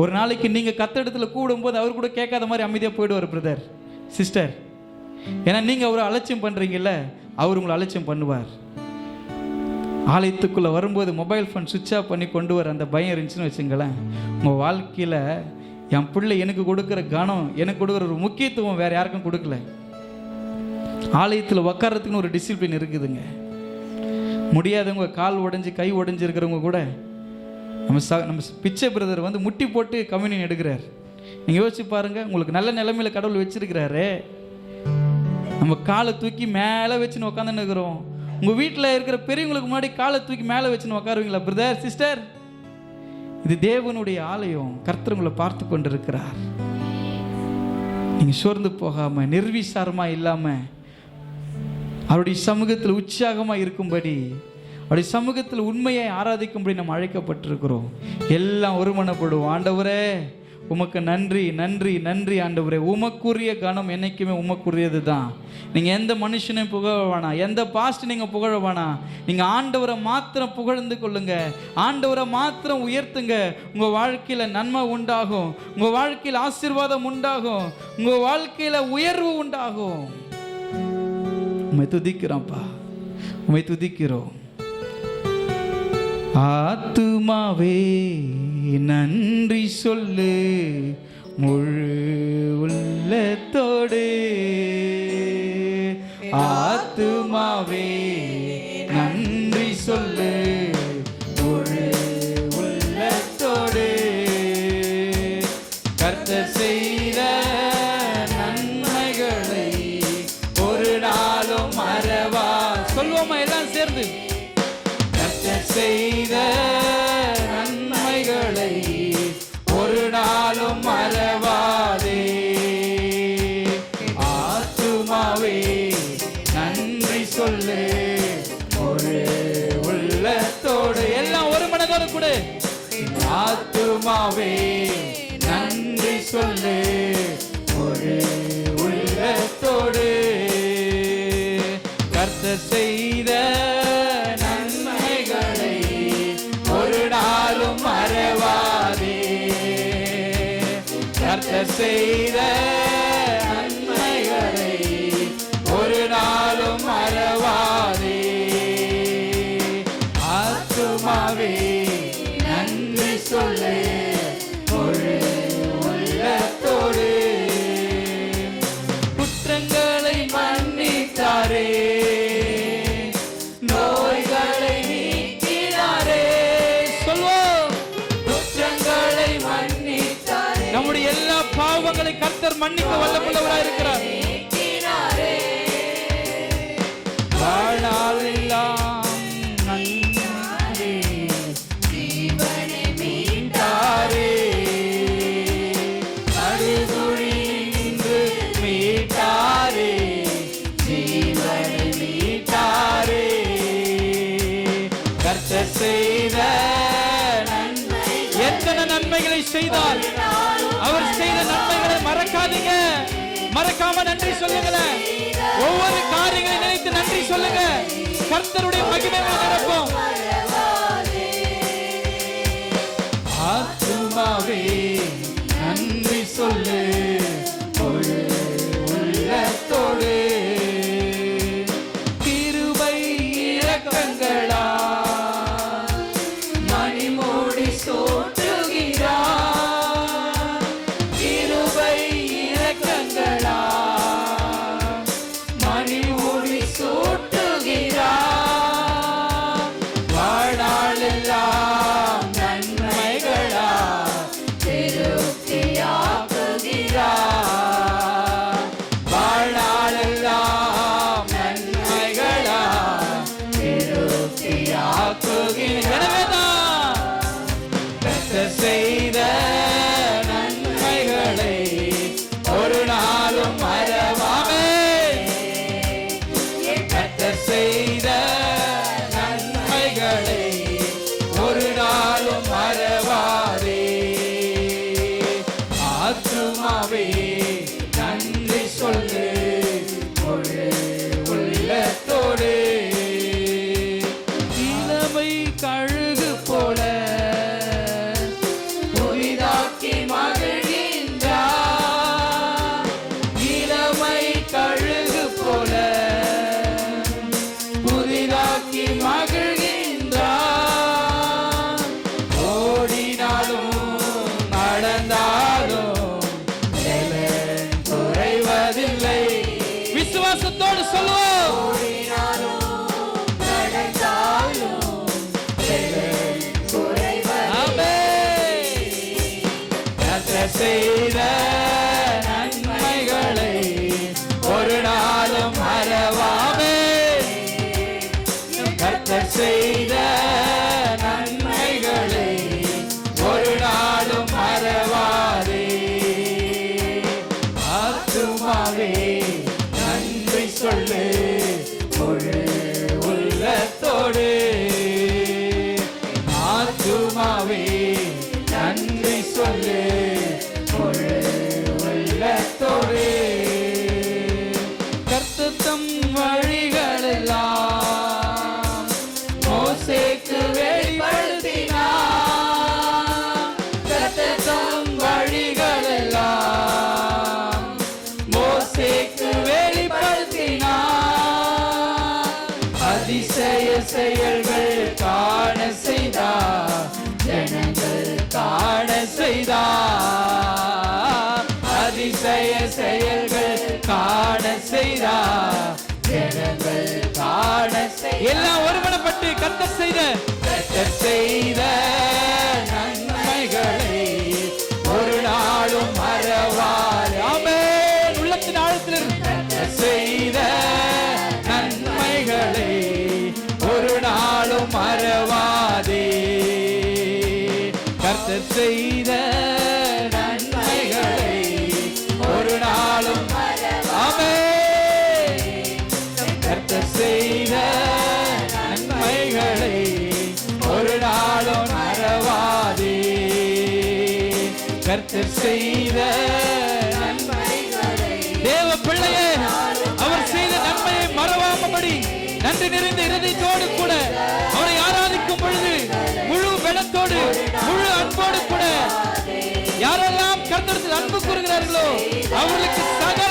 ஒரு நாளைக்கு நீங்கள் கத்தடத்தில் கூடும்போது அவர் கூட கேட்காத மாதிரி அமைதியாக போயிடுவார் பிரதர் சிஸ்டர் ஏன்னா நீங்கள் அவரை அலட்சியம் பண்ணுறீங்கல்ல அவர் உங்களை அலட்சியம் பண்ணுவார். ஆலயத்துக்குள்ளே வரும்போது மொபைல் ஃபோன் சுவிட்ச் ஆஃப் பண்ணி கொண்டு வர அந்த பயம் இருந்துச்சுன்னு வச்சுங்களேன். உங்கள் வாழ்க்கையில் என் பிள்ளை எனக்கு கொடுக்குற கனம் எனக்கு கொடுக்குற ஒரு முக்கியத்துவம் வேறு யாருக்கும் கொடுக்கல. ஆலயத்தில் உக்காரத்துக்குன்னு ஒரு டிசிப்ளின் இருக்குதுங்க. முடியாதவங்க கால் உடஞ்சி கை உடஞ்சிருக்கிறவங்க கூட நம்ம ச நம்ம பிச்சை பிரதர் வந்து முட்டி போட்டு கம்யூனியன் எடுக்கிறார். நீங்கள் யோசிச்சு பாருங்கள் உங்களுக்கு நல்ல நிலைமையில கடவுள் வச்சுருக்கிறாரு. நம்ம காலை தூக்கி மேலே வச்சுன்னு உட்காந்துன்னு இருக்கிறோம். உங்கள் வீட்டில் இருக்கிற பெரியவங்களுக்கு முன்னாடி காலை தூக்கி மேலே வச்சுன்னு உட்காருவீங்களா பிரதர் சிஸ்டர்? இது தேவனுடைய ஆலயம். கர்த்தருங்களை பார்த்து கொண்டு இருக்கிறார் நீங்கள் சோர்ந்து போகாமல் நிர்விசாரமாக இல்லாமல் அவருடைய சமூகத்தில் உற்சாகமாக இருக்கும்படி அப்படி சமூகத்தில் உண்மையை ஆராதிக்கும்படி நம்ம அழைக்கப்பட்டிருக்கிறோம். எல்லாம் ஒருமனப்படுவோம். ஆண்டவரே உமக்கு நன்றி நன்றி நன்றி ஆண்டவரே. உமக்குரிய கணம் என்னைக்குமே உமக்குரியது தான் நீங்கள் எந்த மனுஷனையும் புகழ வேணாம். எந்த பாஸ்ட் நீங்கள் புகழ வேணாம். நீங்கள் ஆண்டவரை மாத்திரம் புகழ்ந்து கொள்ளுங்க. ஆண்டவரை மாத்திரம் உயர்த்துங்க. உங்கள் வாழ்க்கையில் நன்மை உண்டாகும். உங்கள் வாழ்க்கையில் ஆசீர்வாதம் உண்டாகும். உங்கள் வாழ்க்கையில் உயர்வு உண்டாகும். உண்மை துதிக்கிறோம்ப்பா உண்மை துதிக்கிறோம். ஆத்துமாவே நன்றி சொல்லு முழு உள்ளத்தோடு. ஆத்துமாவே சொல்லு. ஒரு உள்ளத்தோடு எல்லாம் ஒரு மனதோடு கூட. ஆத்துமாவே நன்றி சொல்லு. ஒரு உள்ளத்தோடு கர்த்த செய்த நன்மைகளை ஒரு நாளும் மறவாதே. கர்த்த செய்த பாவங்களை கர்த்தர் மன்னிக்க வல்லமுள்ளவராய் இருக்கிறார். செய்த எத்தனை நன்மைகளை செய்தார் மறக்காம நன்றி சொல்லுங்களேன் ஒவ்வொரு காரியங்களை நினைத்து நன்றி சொல்லுங்க. கர்த்தருடைய மகிமை நடக்கும் ஆத்மாவே நன்றி சொல்லு. செய்த நன்மைகளை ஒரு நாளும் மறவாமே கர்த்தர் செய்த நன்மைகளை ஒரு நாளும் மறவாதே. ஆத்துமாவே நன்றி சொல்லு ஒரு உள்ளத்தோடு. ஆத்துமாவே நன்றி சொல்லு செயல்கள் காண செய்தார் ஜனங்கள் காண செய்தார் அதிசய செயல்கள் காண செய்தார் ஜனங்கள் காண செய்தார் எல்லாம் ஒருமனப்பட்டு கர்த்தர் செய்த செய்த கர்த்தர் செய்த தேவ பிள்ளையே அவர் செய்த நன்மையை மறவாமபடி நன்றி நிறைந்த இருதயத்தோடு கூட அவரை ஆராதிக்கும் பொழுது முழு பலத்தோடு முழு அன்போடு கூட யாரெல்லாம் கர்த்தரத்தில் அன்பு கூறுகிறார்களோ அவர்களுக்கு சக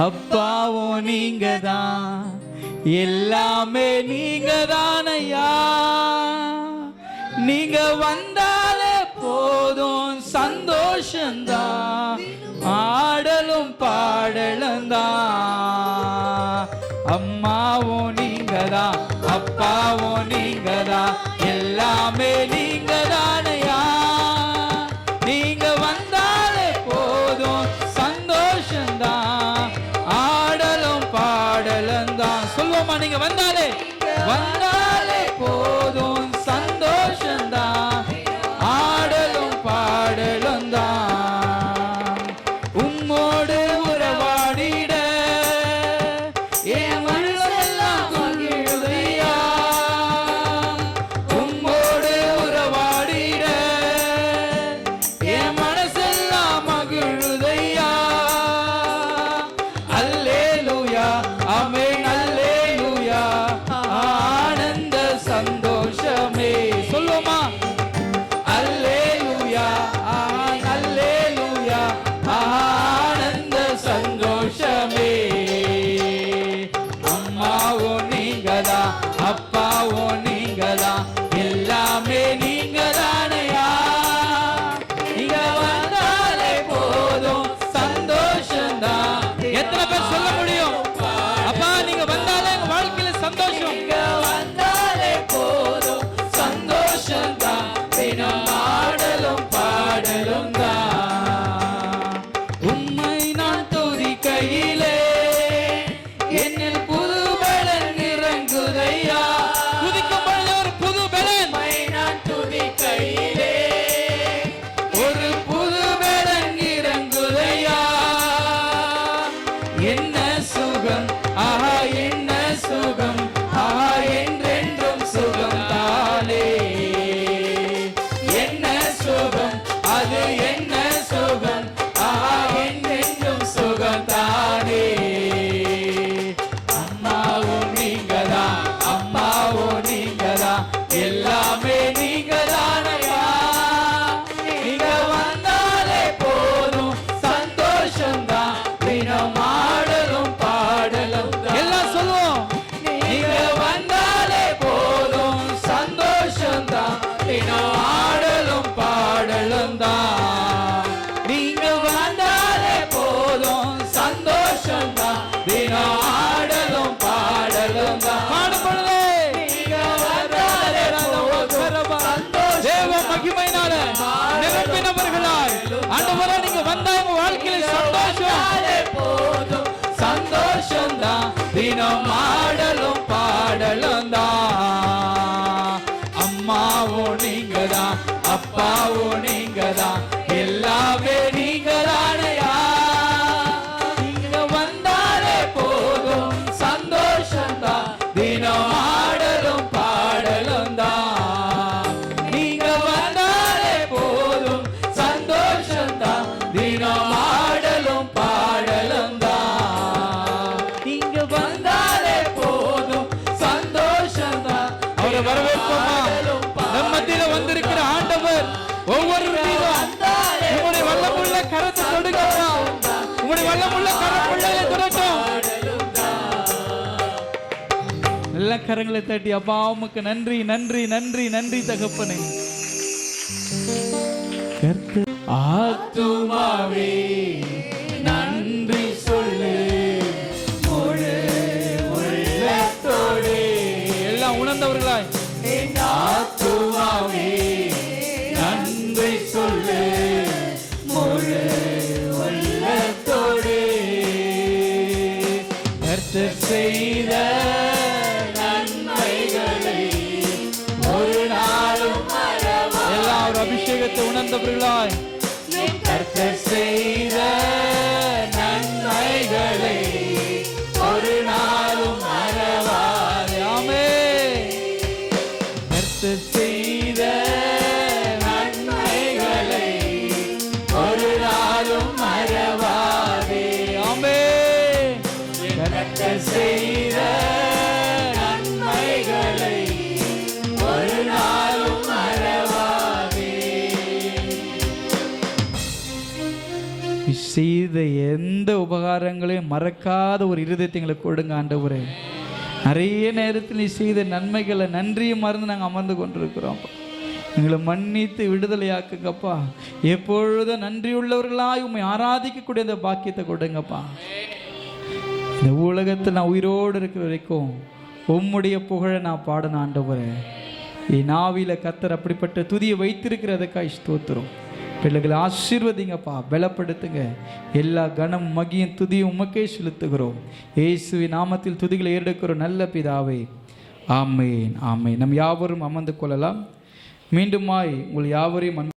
அப்பாவோ நீங்க தான் எல்லாமே நீங்க தான் ஐயா நீங்க வந்தாலே போதும் சந்தோஷந்தான் ஆடலும் பாடலும் தான் அம்மாவும் நீங்க தான் அப்பாவும் நீங்க தான் எல்லாமே தான் வரவேற்போமா? நம் மத்தியில வந்திருக்கிற ஆண்டவர் ஒவ்வொரு உங்களுடைய வல்லமுள்ள கரத்தை தொடுங்கப்பா. உங்களுடைய வல்லமுள்ள கரம் பிள்ளையை தொடட்டும் நல்ல கரங்களை தட்டி அப்பா உமக்கு நன்றி நன்றி நன்றி நன்றி தகப்பனே. ஆத்துமாவே. ஆத்துமாவே நன்றி சொல்லு முழு உள்ளத்தோடு. கர்த்தர் செய்த நன்மைகளை ஒரு நாளும் எல்லாம் ஒரு அபிஷேகத்தை உணர்ந்தவர்களாய் கர்த்தர் செய்த நன்மைகளை செய்த எந்த உபகாரங்களையும் மறக்காத ஒரு இருதயத்தை எங்களுக்கு கொடுங்க ஆண்டவரே. நிறைய நேரத்தில் நீ செய்த நன்மைகளை நன்றியும் மறந்து நாங்கள் அமர்ந்து கொண்டிருக்கிறோம். எங்களை மன்னித்து விடுதலையாக்குங்கப்பா. எப்பொழுதும் நன்றியுள்ளவர்களாய் உண்மை ஆராதிக்கக்கூடிய அந்த பாக்கியத்தை கொடுங்கப்பா. இந்த உலகத்தில் நான் உயிரோடு இருக்கிற வரைக்கும் உம்முடைய புகழை நான் பாடணும் ஆண்டவரேன் என் நாவில கத்தர் அப்படிப்பட்ட துதியை வைத்திருக்கிறதுக்காக ஸ்தோத்திரம். பிள்ளைகளை ஆசீர்வதிங்கப்பா பலப்படுத்துங்க. எல்லா கனம் மகியும் துதியும் உமக்கே செலுத்துகிறோம். இயேசுவி நாமத்தில் துதிகளை ஏறெடுக்கிறோம் நல்ல பிதாவே. ஆமேன் ஆமேன். நம் யாவரும் அமர்ந்து கொள்ளலாம். மீண்டுமாய் உங்கள் யாவரையும் அன்பு